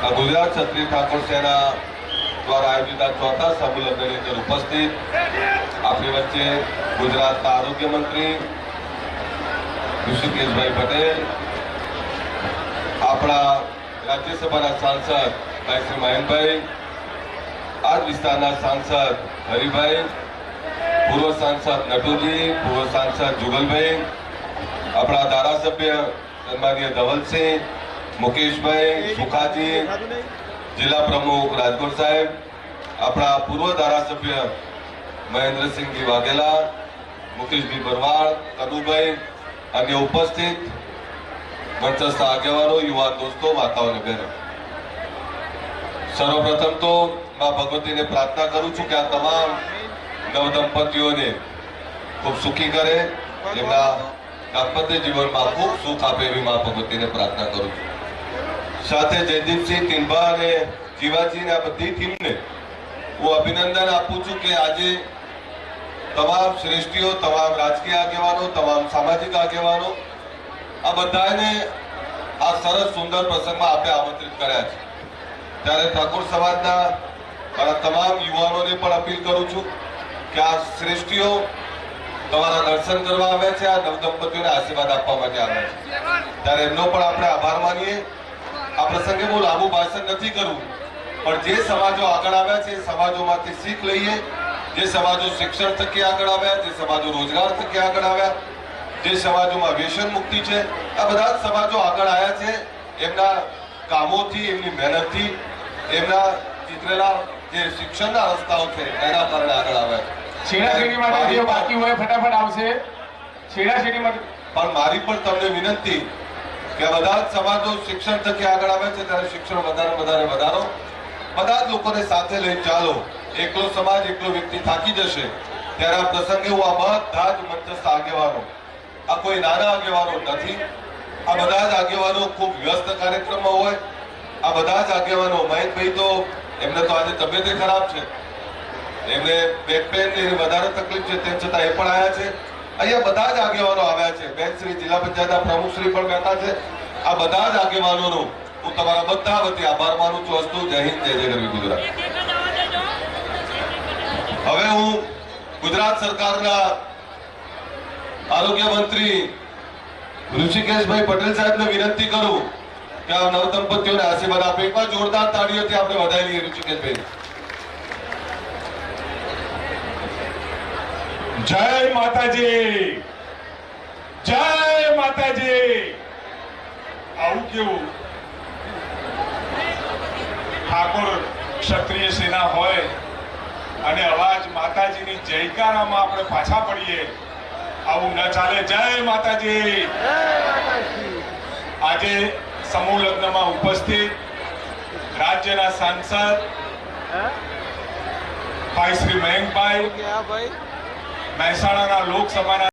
ગુજરાત ક્ષત્રિય ઠાકોર સેના દ્વારા આયોજિત આ ચોથા સમૂહ લગ્નની અંદર ઉપસ્થિત. આપણી વચ્ચે ગુજરાતના આરોગ્ય મંત્રી ઋષિકેશભાઈ પટેલ, આપણા રાજ્યસભાના સાંસદ ભાઈ શ્રી મહેનભાઈ આ વિસ્તારના સાંસદ હરિભાઈ, પૂર્વ સાંસદ નટુજી, પૂર્વ સાંસદ જુગલભાઈ, આપણા ધારાસભ્ય સન્માનીય ધવલસિંહ મુકેશભાઈ સુખાજી, જિલ્લા પ્રમુખ રાજકોટ સાહેબ, આપણા પૂર્વ ધારાસભ્ય મહેન્દ્રસિંહજી વાઘેલા, મુકેશભાઈ ભરવાડ કનુભાઈ અન્ય ઉપસ્થિત મંચસ્થ આગેવાનો, યુવાન દોસ્તો માતાઓને બહેનો. સર્વપ્રથમ તો મા ભગવતીને પ્રાર્થના કરું છું કે આ તમામ નવદંપતિઓને ખૂબ સુખી કરે, એમના દાંપત્ય જીવનમાં ખૂબ સુખ આપે એવી મા ભગવતીને પ્રાર્થના કરું છું. સાથે જયદીપસિંહ ટીમ્બા અને જીવાજીને આ બધી ટીમને હું અભિનંદન આપું છું કે આજે તમામ શ્રેષ્ઠીઓ, તમામ રાજકીય આગેવાનો, તમામ સામાજિક આગેવાનો આ બધાને આ સરસ સુંદર પ્રસંગમાં આપણે આમંત્રિત કર્યા છે. ત્યારે ઠાકોર સમાજના મારા તમામ યુવાનોને પણ અપીલ કરું છું કે આ શ્રેષ્ઠીઓ તમારા દર્શન કરવા આવ્યા છે, આ નવદંપતિઓને આશીર્વાદ આપવા માટે આવ્યા છે. ત્યારે એમનો પણ આપણે આભાર માનીએ. આ પ્રસંગે બહુ લાંબુ ભાષણ નથી કરવું પણ જે સમાજો આગળ આવ્યા છે એ સમાજોમાંથી શીખ લઈએ. જે સમાજો શિક્ષણ થકી આગળ આવ્યા જે સમાજો રોજગાર થકી આગળ આવ્યા જે સમાજોમાં વ્યસન મુક્તિ છે આ બધા જ સમાજો આગળ આવ્યા છે. એમના કામોથી એમની મહેનતથી એમના ચિત્રેલા જે શિક્ષણના રસ્તાઓ છે એના કારણે આગળ આવ્યા છે. છેડાછેડી માટે જે બાકી હોય ફટાફટ આવશે. છેડાછેડી માટે પણ મારી પણ તમને વિનંતી કે બધા જ સમાજો શિક્ષણ થકી આગળ આવે છે, ત્યારે શિક્ષણ વધારે વધારે વધારો. બધા જ લોકોને સાથે લઈને ચાલો. એકલો સમાજ, એકલો વ્યક્તિ થાકી જશે, ત્યારે આ પ્રસંગે હું આ બધા જ મંચસ્થ આગેવાનો, આ કોઈ નાના આગેવાનો નથી. આ બધા જ આગેવાનો ખૂબ વ્યસ્ત કાર્યક્રમમાં હોય. આ બધા જ આગેવાનો મહેશભાઈ તો એમને તો આજે તબિયતે ખરાબ છે. એમને બેક પેનની વધારે તકલીફ છે, તેમ છતાં એ પણ આવ્યા છે. અહીંયા બધા જ આગેવાનો આવ્યા છે. બેન શ્રી જિલ્લા પંચાયતના પ્રમુખ શ્રી પણ બેઠા છે. આ બધા જ આગેવાનોનો હું તમારા બધા વતી આભાર માનું છું. હસ્તુ જય હિન્દ, જય જય ગુજરાત. હવે હું ગુજરાત સરકારના આરોગ્ય મંત્રી ઋષિકેશભાઈ પટેલ સાહેબને વિનંતી કરું કે આ નવદંપતીઓને આશીર્વાદ આપે. એકવાર જોરદાર તાળીઓથી આપણે વધાવી લઈએ ઋષિકેશભાઈ જય માતાજી. જય માતાજી. આવું કેવું? ઠાકોર ક્ષત્રિય સેના હોય અને અવાજ માતાજીની જયકારામાં આપણે પાછા પડીએ. આવું ન ચાલે. જય માતાજી. આજે સમૂહ લગ્નમાં ઉપસ્થિત રાજ્યના સાંસદ ભાઈ શ્રી મયંકભાઈ મહેસાણાના લોકસભાના